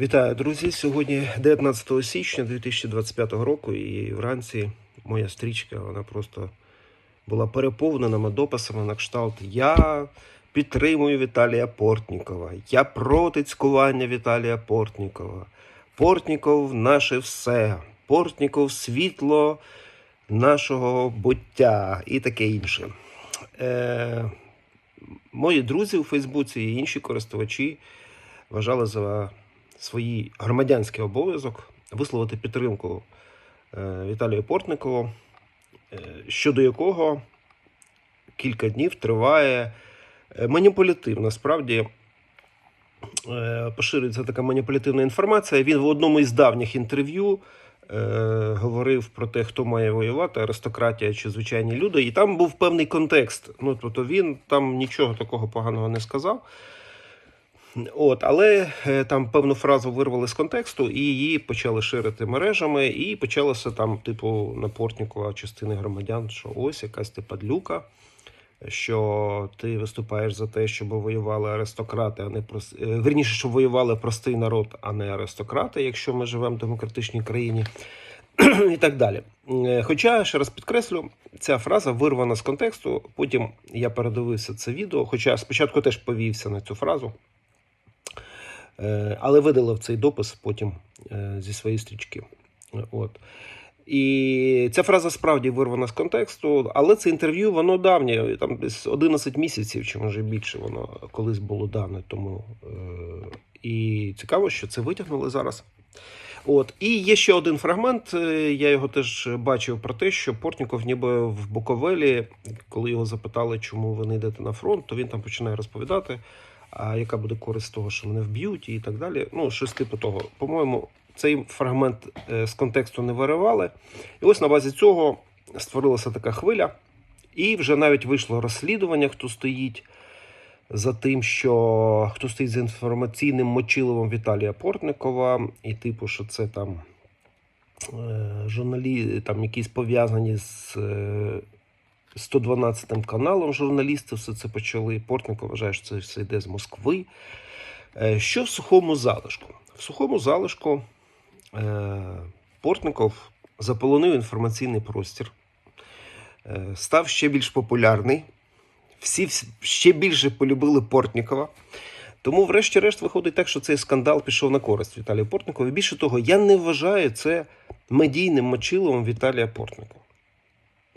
Вітаю, друзі! Сьогодні 19 січня 2025 року, і вранці моя стрічка вона просто була переповнена дописами на кшталт Я підтримую Віталія Портнікова. Я проти цькування Віталія Портнікова. Портніков наше все. Портніков світло нашого буття і таке інше. Е, мої друзі у Фейсбуці і інші користувачі вважали за свій громадянський обов'язок висловити підтримку е, Віталію Портникову, е, щодо якого кілька днів триває е, маніпулятивна. Справді е, поширюється така маніпулятивна інформація. Він в одному із давніх інтерв'ю говорив про те, хто має воювати, аристократія чи звичайні люди. І там був певний контекст. Ну, тобто він там нічого такого поганого не сказав. От, але е, там певну фразу вирвали з контексту і її почали ширити мережами, і почалося там, типу, на Портнікова частини громадян, що ось якась ти падлюка, що ти виступаєш за те, щоб воювали аристократи, а не прос... е, верніше, щоб воювали простий народ, а не аристократи, якщо ми живемо в демократичній країні. І так далі. Е, Хоча, ще раз підкреслю, ця фраза вирвана з контексту. Потім я передивився це відео, хоча спочатку теж повівся на цю фразу. Е, але видалив цей допис потім е, зі своєї стрічки. От. І ця фраза справді вирвана з контексту, але це інтерв'ю, воно давнє, там десь 11 місяців, чи може більше воно колись було дане. Тому е, і цікаво, що це витягнули зараз. От і є ще один фрагмент. Я його теж бачив про те, що Портніков, ніби в Буковелі, коли його запитали, чому ви не йдете на фронт, то він там починає розповідати, яка буде користь того, що мене вб'ють, і так далі. Ну, щось типу того. По-моєму, цей фрагмент е, з контексту не виривали. І ось на базі цього створилася така хвиля, і вже навіть вийшло розслідування, хто стоїть за тим, що хто стоїть за інформаційним мочиловом Віталія Портникова, і типу, що це там е, журналі, там якісь пов'язані з е, 112 каналом журналісти все це почали. Портников вважає, що це все йде з Москви. Е, Що в сухому залишку? В сухому залишку е, Портников заполонив інформаційний простір, е, став ще більш популярний. Всі ще більше полюбили Портнікова. Тому, врешті-решт, виходить так, що цей скандал пішов на користь Віталію Портникову. Більше того, я не вважаю це медійним мочиловом Віталія Портникова.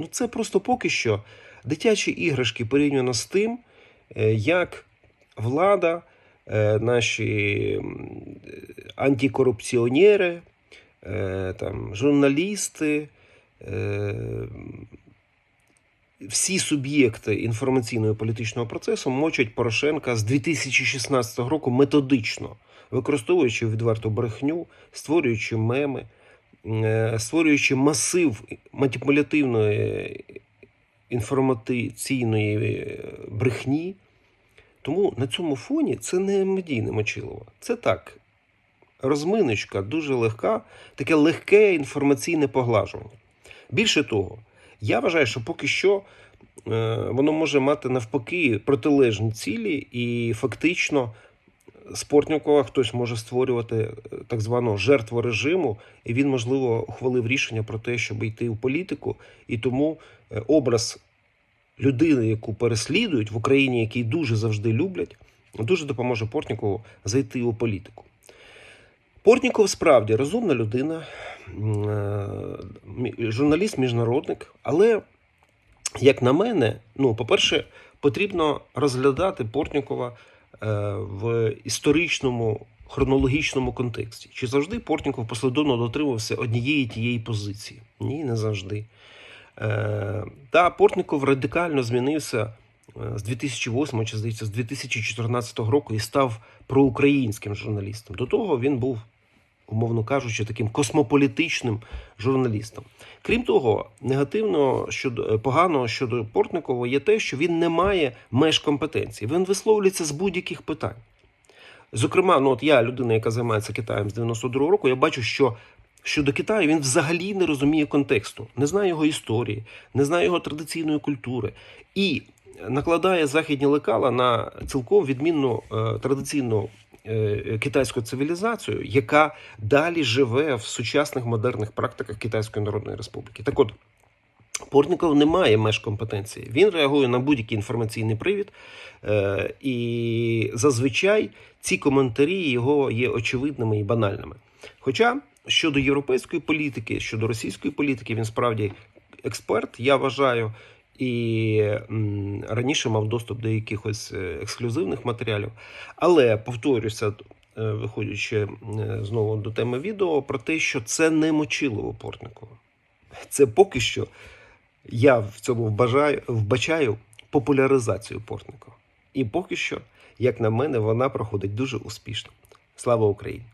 Ну, це просто поки що дитячі іграшки порівняно з тим, е, як влада, е, наші антикорупціонери, е, там, журналісти, всі суб'єкти інформаційного політичного процесу мочать Порошенка з 2016 року методично, використовуючи відверту брехню, створюючи меми, створюючи масив маніпулятивної інформаційної е, брехні. Тому на цьому фоні це не медійне мочилово. Це так. Розминочка дуже легка, таке легке інформаційне поглажування. Більше того, я вважаю, що поки що е, воно може мати навпаки протилежні цілі, і фактично з Портнікова хтось може створювати е, так званого жертву режиму, і він, можливо, ухвалив рішення про те, щоб йти в політику, і тому е, образ людини, яку переслідують в Україні, який дуже завжди люблять, дуже допоможе Портнікову зайти у політику. Портніков справді розумна людина, е, мі- журналіст, міжнародник, але, як на мене, ну, по-перше, потрібно розглядати Портнікова в історичному хронологічному контексті. Чи завжди Портніков послідовно дотримувався однієї тієї позиції? Ні, не завжди. Е, Та Портніков радикально змінився е, з 2008 чи здається, з 2014 року і став проукраїнським журналістом. До того він був, умовно кажучи, таким космополітичним журналістом. Крім того, негативно щодо е, погано щодо Портникова є те, що він не має меж компетенції. Він висловлюється з будь-яких питань. Зокрема, ну от я людина, яка займається Китаєм з 92-го року, я бачу, що щодо Китаю він взагалі не розуміє контексту, не знає його історії, не знає його традиційної культури і накладає західні лекала на цілком відмінну е, традиційну китайську цивілізацію, яка далі живе в сучасних модерних практиках Китайської Народної Республіки. Так от. Портніков не має меж компетенції. Він реагує на будь-який інформаційний привід, е, і зазвичай ці коментарі його є очевидними і банальними. Хоча щодо європейської політики, щодо російської політики, він справді експерт, я вважаю, і раніше мав доступ до якихось е, ексклюзивних матеріалів. Але повторюся, е, виходячи знову до теми відео, про те, що це не Мочилово Портникова. Це поки що я в цьому вбажаю, вбачаю популяризацію Портникова. І поки що, як на мене, вона проходить дуже успішно. Слава Україні!